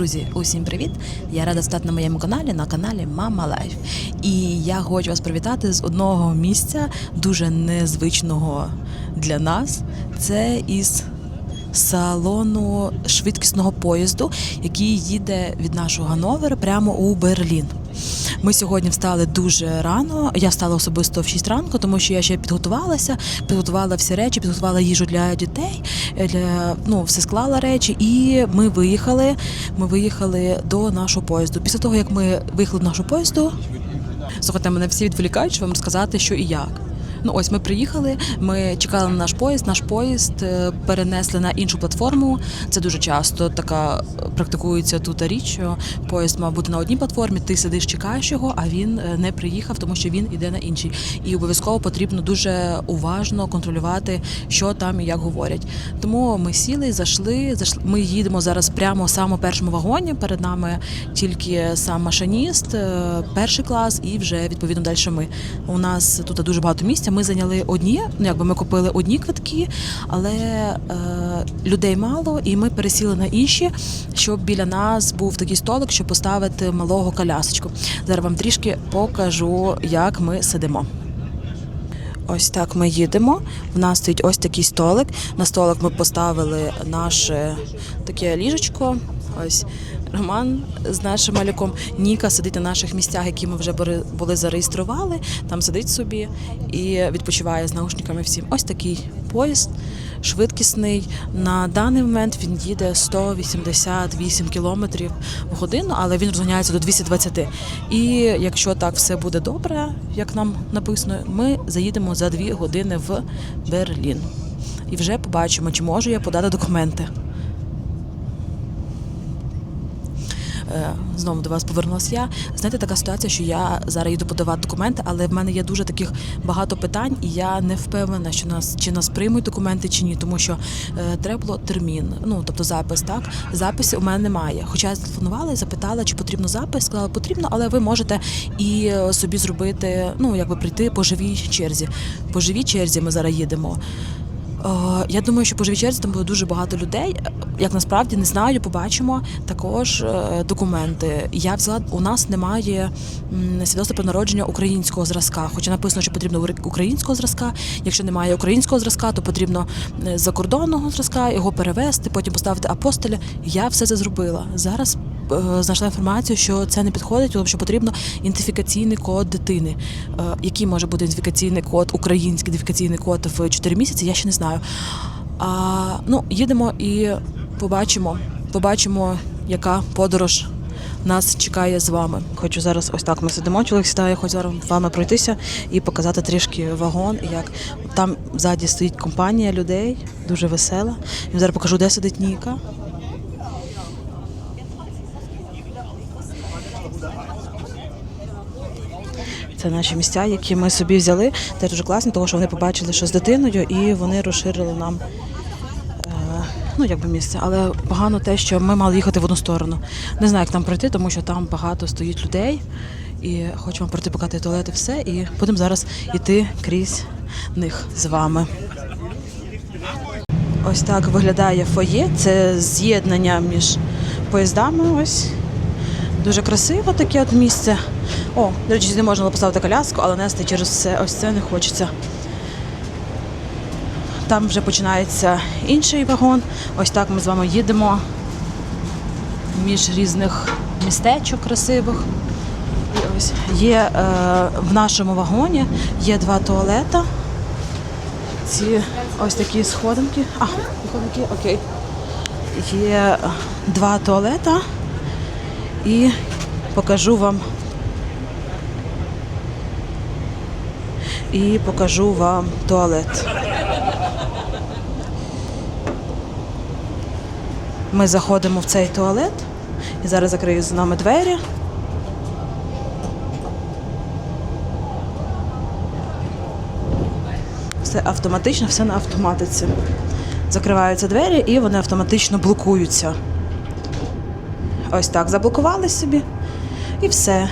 Друзі, усім привіт! Я рада стати на моєму каналі на каналі Мама Лайф. І я хочу вас привітати з одного місця, дуже незвичного для нас. Це із салону швидкісного поїзду, який їде від нашого Гановера прямо у Берлін. Ми сьогодні встали дуже рано. Я встала особисто в 6 ранку, тому що я ще підготувалася, підготувала всі речі, підготувала їжу для дітей, е, для ну все склала речі, і ми виїхали. Ми виїхали до нашого поїзду. Після того як ми виїхали до нашого поїзду, слухайте, мене всі відволікають, щоб вам розказати, що і як. Ну ось ми приїхали. Ми чекали на наш поїзд. Наш поїзд е, перенесли на іншу платформу. Це дуже часто така е, практикується тут річ, що поїзд мав бути на одній платформі. Ти сидиш, чекаєш його, а він е, не приїхав, тому що він іде на іншій. І обов'язково потрібно дуже уважно контролювати, що там і як говорять. Тому ми сіли, зайшли. зайшли. Ми їдемо зараз прямо самому першому вагоні. Перед нами тільки сам машиніст, перший клас, і вже відповідно далі ми. У нас тут дуже багато місця. Ми зайняли одні, ну якби ми купили одні квитки, але е, людей мало, і ми пересіли на інші, щоб біля нас був такий столик, щоб поставити малого колясочку. Зараз вам трішки покажу, як ми сидимо. Ось так ми їдемо. В нас стоїть ось такий столик. На столик ми поставили наше таке ліжечко. Ось Роман з нашим малюком. Ніка сидить на наших місцях, які ми вже були зареєстрували. Там сидить собі і відпочиває з наушниками всім. Ось такий поїзд швидкісний. На даний момент він їде 188 кілометрів в годину, але він розганяється до 220. І якщо так все буде добре, як нам написано, ми заїдемо за 2 години в Берлін. І вже побачимо, чи можу я подати документи. Е, Знову до вас повернулася я. Знаєте, така ситуація, що я зараз їду подавати документи, але в мене є дуже таких багато питань, і я не впевнена, що нас чи нас приймуть документи чи ні, тому що е, треба було термін, ну тобто запис, так запису у мене немає. Хоча я зателефонувала і запитала, чи потрібно запис. Сказала, потрібно, але ви можете і е, собі зробити, ну якби прийти по живій черзі. По живій черзі ми зараз їдемо. Е, Я думаю, що по живій черзі там буде дуже багато людей. Як насправді не знаю, побачимо також е, документи. Я взяла у нас немає свідоцтва про народження українського зразка. Хоча написано, що потрібно українського зразка. Якщо немає українського зразка, то потрібно е, закордонного зразка, його перевести, потім поставити апостиля. Я все це зробила. Зараз е, знайшла інформацію, що це не підходить, тому що потрібно ідентифікаційний код дитини. Який може бути ідентифікаційний код, український ідентифікаційний код в 4 місяці, я ще не знаю. А, ну, їдемо і побачимо, побачимо, яка подорож нас чекає з вами. Хочу зараз ось так ми сидимо. Чоловік сідає, хочу зараз з вами пройтися і показати трішки вагон. Як там ззаді стоїть компанія людей, дуже весела. Я зараз покажу, де сидить Ніка. Це наші місця, які ми собі взяли. Це дуже класно, тому що вони побачили, що з дитиною, і вони розширили нам ну, якби місце. Але погано те, що ми мали їхати в одну сторону. Не знаю, як там пройти, тому що там багато стоїть людей. І хочу вам пройти показати туалет все. І будемо зараз йти крізь них з вами. Ось так виглядає фоє. Це з'єднання між поїздами. Ось. Дуже красиво таке от місце. О, до речі, сюди можна було поставити коляску, але нести через все ось це не хочеться. Там вже починається інший вагон. Ось так ми з вами їдемо між різних містечок красивих. І ось є е, в нашому вагоні є два туалета. Ці ось такі сходинки. А, сходинки, окей. Є два туалета і покажу вам. І покажу вам туалет. Ми заходимо в цей туалет і зараз закрию за нами двері. Все автоматично, все на автоматиці. Закриваються двері і вони автоматично блокуються. Ось так заблокували собі і все.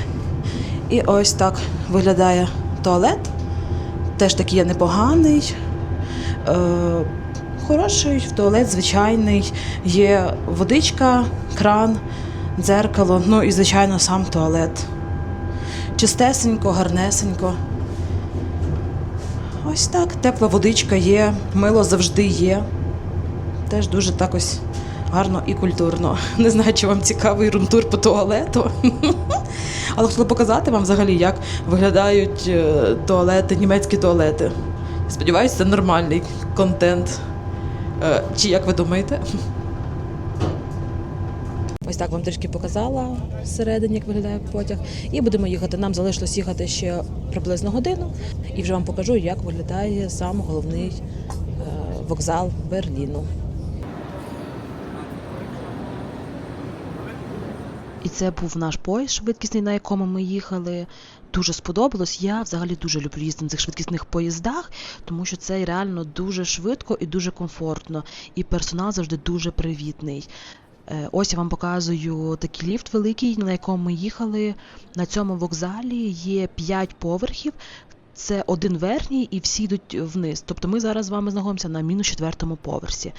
І ось так виглядає туалет. Теж такий є непоганий. Хороший туалет, звичайний. Є водичка, кран, дзеркало, ну і, звичайно, сам туалет. Чистесенько, гарнесенько. Ось так, тепла водичка є, мило завжди є. Теж дуже так ось гарно і культурно. Не знаю, чи вам цікавий румтур по туалету. Але хотіла показати вам взагалі, як виглядають е, туалети, німецькі туалети. Сподіваюся, це нормальний контент. Е, Чи як ви думаєте? Ось так вам трішки показала всередині, як виглядає потяг. І будемо їхати. Нам залишилось їхати ще приблизно годину. І вже вам покажу, як виглядає сам головний е, вокзал Берліну. І це був наш поїзд швидкісний, на якому ми їхали. Дуже сподобалось. Я взагалі дуже люблю їздити на цих швидкісних поїздах, тому що це реально дуже швидко і дуже комфортно. І персонал завжди дуже привітний. Е, Ось я вам показую такий ліфт великий, на якому ми їхали. На цьому вокзалі є 5 поверхів. Це один верхній і всі йдуть вниз. Тобто ми зараз з вами знаходимося на мінус четвертому поверсі.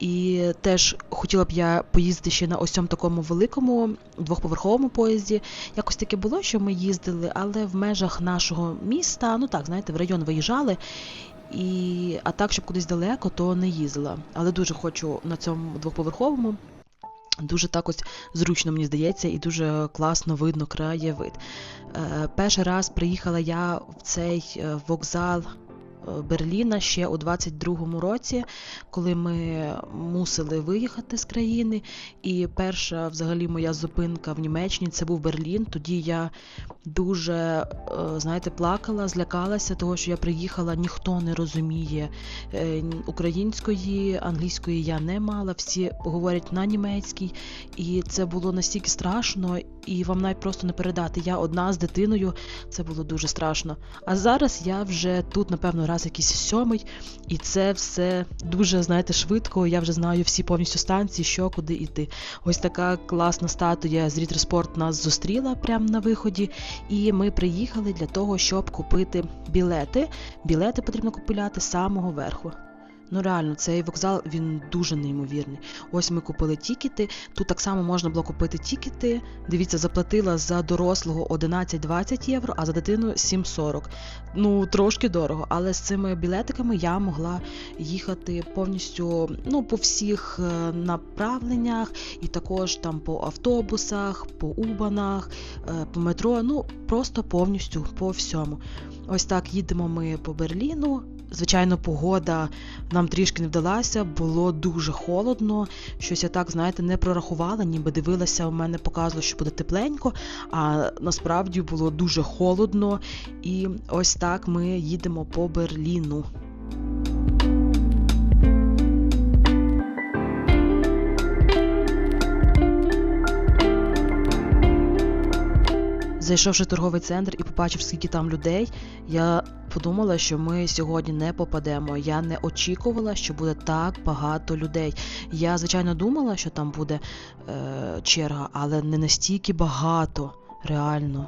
І теж хотіла б я поїздити ще на ось цьому такому великому двохповерховому поїзді. Якось таке було, що ми їздили, але в межах нашого міста, ну так, знаєте, в район виїжджали. І, а так, щоб кудись далеко, то не їздила. Але дуже хочу на цьому двохповерховому. Дуже так ось зручно, мені здається, і дуже класно видно краєвид. Е, Перший раз приїхала я в цей е, вокзал Берліна ще у 22-му році, коли ми мусили виїхати з країни. І перша взагалі моя зупинка в Німеччині це був Берлін. Тоді я дуже, е, знаєте, плакала, злякалася, того, що я приїхала, ніхто не розуміє е, української, англійської я не мала, всі говорять на німецькій, і це було настільки страшно, і вам навіть просто не передати. Я одна з дитиною, це було дуже страшно. А зараз я вже тут, напевно, раз якийсь сьомий, і це все дуже, знаєте, швидко. Я вже знаю всі повністю станції, що куди йти. Ось така класна статуя з Рітерспорт нас зустріла прямо на виході. І ми приїхали для того, щоб купити білети. Білети потрібно купувати з самого верху. Ну реально, цей вокзал він дуже неймовірний. Ось ми купили тікети. Тут так само можна було купити тікети. Дивіться, заплатила за дорослого 11-20 євро, а за дитину 7,40. Ну трошки дорого, але з цими білетиками я могла їхати повністю ну, по всіх е, направленнях, і також там по автобусах, по убанах, е, по метро. Ну просто повністю по всьому. Ось так їдемо ми по Берліну. Звичайно, погода нам трішки не вдалася, було дуже холодно. Щось я так, знаєте, не прорахувала, ніби дивилася, у мене показувало, що буде тепленько, а насправді було дуже холодно. І ось так ми їдемо по Берліну. Зайшовши в торговий центр і побачив, скільки там людей, я подумала, що ми сьогодні не попадемо. Я не очікувала, що буде так багато людей. Я, звичайно, думала, що там буде е, черга, але не настільки багато, реально.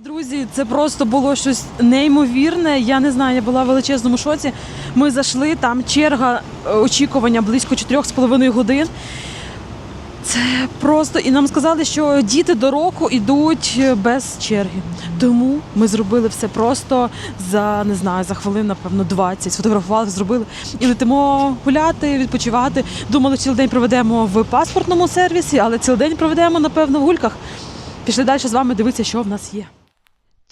Друзі, це просто було щось неймовірне. Я не знаю, я була в величезному шоці. Ми зайшли, там черга е, очікування близько 4,5 годин. Це просто і нам сказали, що діти до року йдуть е, без черги. Тому ми зробили все просто за не знаю, за хвилин, напевно, 20, сфотографували, зробили і летимо гуляти, відпочивати. Думали, цілий день проведемо в паспортному сервісі, але цілий день проведемо, напевно, в гульках. Пішли далі з вами дивитися, що в нас є.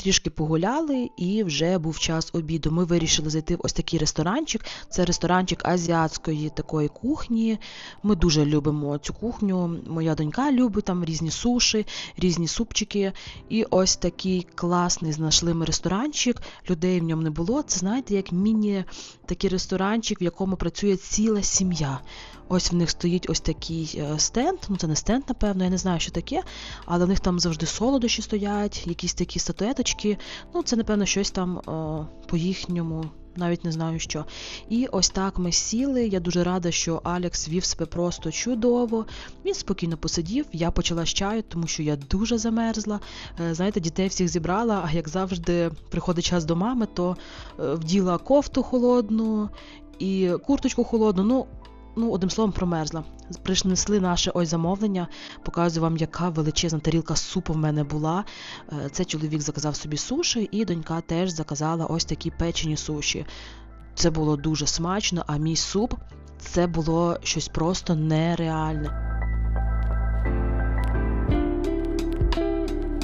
Трішки погуляли, і вже був час обіду. Ми вирішили зайти в ось такий ресторанчик. Це ресторанчик азіатської такої кухні. Ми дуже любимо цю кухню. Моя донька любить там різні суші, різні супчики. І ось такий класний знайшли ми ресторанчик. Людей в ньому не було. Це знаєте, як міні такий ресторанчик, в якому працює ціла сім'я. Ось в них стоїть ось такий е, стенд. Ну це не стенд, напевно, я не знаю, що таке, але в них там завжди солодощі стоять, якісь такі статуеточки. Ну, це, напевно, щось там е, по їхньому. Навіть не знаю що. І ось так ми сіли. Я дуже рада, що Алекс вів себе просто чудово. Він спокійно посидів. Я почала з чаю, тому що я дуже замерзла. Е, Знаєте, дітей всіх зібрала, а як завжди приходить час до мами, то е, вділа кофту холодну і курточку холодну. Ну, ну, одним словом, промерзла. Принесли наше ось замовлення. Показую вам, яка величезна тарілка супу в мене була. Е, Це чоловік заказав собі суші, і донька теж заказала ось такі печені суші. Це було дуже смачно, а мій суп це було щось просто нереальне.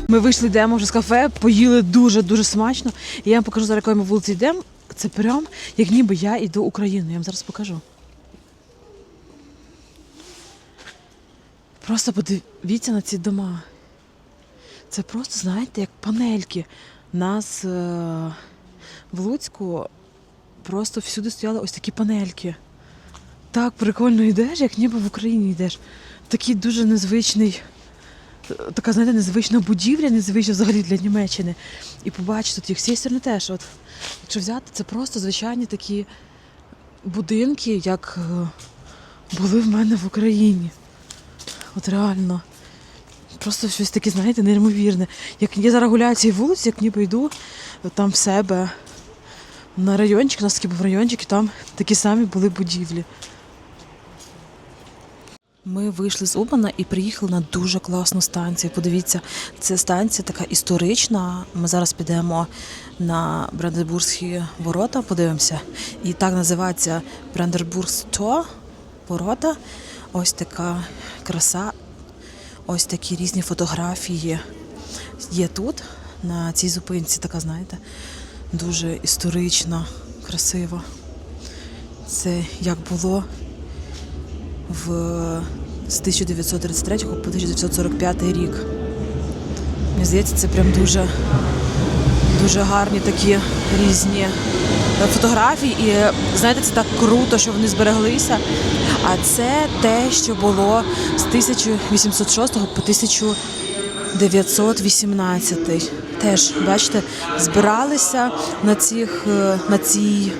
Ми вийшли, йдемо вже з кафе, поїли дуже-дуже смачно. І я вам покажу зараз, коли ми вулиці йдемо. Це прям як ніби я йду Україною. Я вам зараз покажу. Просто подивіться на ці дома. Це просто, знаєте, як панельки. Нас е- в Луцьку просто всюди стояли ось такі панельки. Так прикольно йдеш, як ніби в Україні йдеш. Такий дуже незвичний, така, знаєте, незвична будівля, незвична взагалі для Німеччини. І побачити тут їх з цієї теж. От, якщо взяти, це просто звичайні такі будинки, як е, були в мене в Україні. От реально. Просто щось таке, знаєте, неймовірне. Як я зараз гуляю цією вулиці, як ніби йду там в себе на райончик, у нас такий був райончик, і там такі самі були будівлі. Ми вийшли з Убана і приїхали на дуже класну станцію. Подивіться, це станція така історична. Ми зараз підемо на Бранденбурзькі ворота, подивимося. І так називається Бранденбургсто ворота. Ось така краса, ось такі різні фотографії є тут, на цій зупинці, така, знаєте, дуже історична, красива. Це як було в з 1933 по 1945 рік. Мені здається, це прям дуже, дуже гарні такі різні е, фотографії. І знаєте, це так круто, що вони збереглися. А це те, що було з 1806 по 1918. Теж, бачите, збиралися на цих е, на цій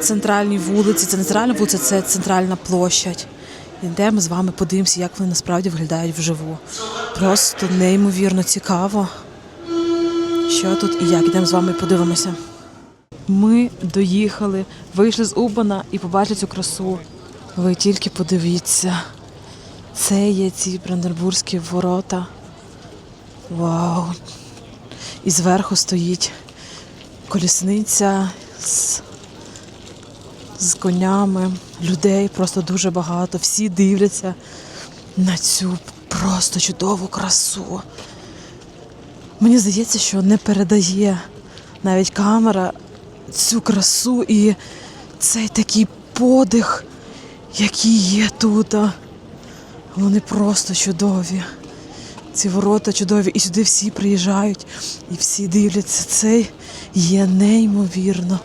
центральній вулиці. Центральна вулиця, це центральна площадь. Йдемо з вами, подивимося, як вони насправді виглядають вживу. Просто неймовірно цікаво, що тут і як. Йдемо з вами подивимося. Ми доїхали, вийшли з Убана і побачили цю красу. Ви тільки подивіться. Це є ці Бранденбурзькі ворота. Вау! І зверху стоїть колісниця з з конями, людей просто дуже багато. Всі дивляться на цю просто чудову красу. Мені здається, що не передає навіть камера цю красу і цей такий подих, який є тут. Вони просто чудові. Ці ворота чудові. І сюди всі приїжджають і всі дивляться. Це є неймовірно.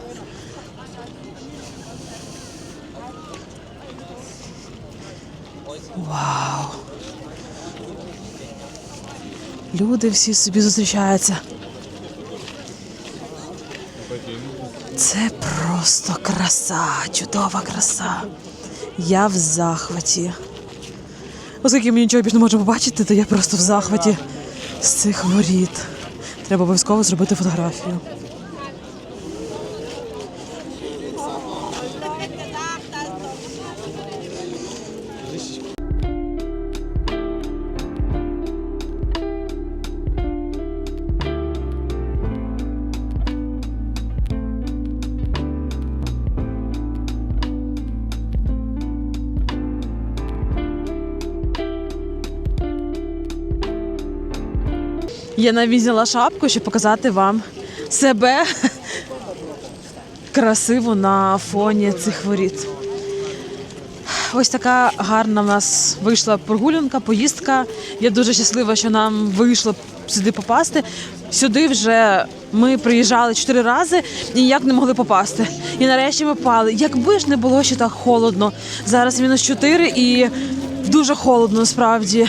Вау. Люди всі собі зустрічаються. Це просто краса, чудова краса. Я в захваті. Оскільки ми нічого більше не можемо побачити, то я просто в захваті з цих воріт. Треба обов'язково зробити фотографію. Я навіть взяла шапку, щоб показати вам себе красиво на фоні цих воріт. Ось така гарна в нас вийшла прогулянка, поїздка. Я дуже щаслива, що нам вийшло сюди попасти. Сюди вже ми приїжджали чотири рази і ніяк не могли попасти. І нарешті ми попали. Якби ж не було ще так холодно. Зараз мінус 4 і дуже холодно насправді.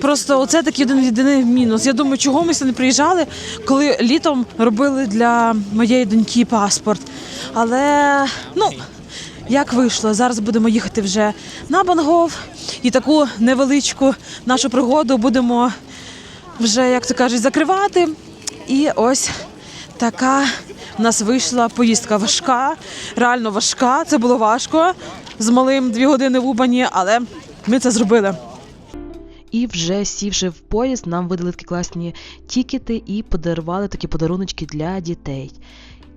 Просто оце такий один єдиний мінус. Я думаю, чого ми сюди не приїжджали, коли літом робили для моєї доньки паспорт. Але ну. Як вийшло, зараз будемо їхати вже на Бангов і таку невеличку нашу пригоду будемо вже, як то кажуть, закривати. І ось така в нас вийшла поїздка важка, реально важка. Це було важко, з малим дві години в Убані, але ми це зробили. І вже сівши в поїзд, нам видали такі класні тікети і подарували такі подаруночки для дітей.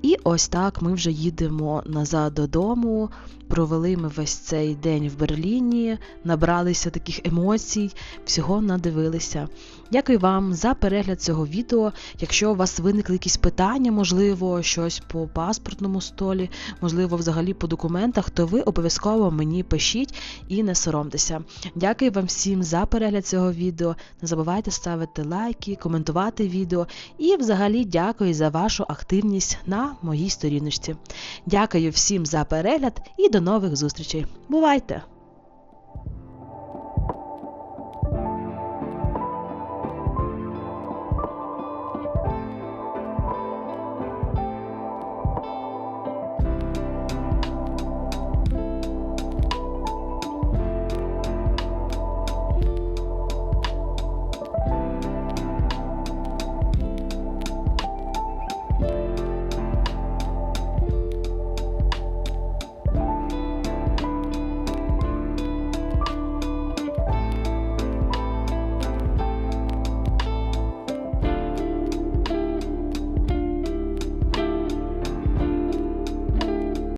І ось так ми вже їдемо назад додому. Провели ми весь цей день в Берліні, набралися таких емоцій, всього надивилися. Дякую вам за перегляд цього відео. Якщо у вас виникли якісь питання, можливо, щось по паспортному столі, можливо, взагалі по документах, то ви обов'язково мені пишіть і не соромтеся. Дякую вам всім за перегляд цього відео. Не забувайте ставити лайки, коментувати відео і взагалі дякую за вашу активність на моїй сторіночці. Дякую всім за перегляд і нових зустрічей. Бувайте!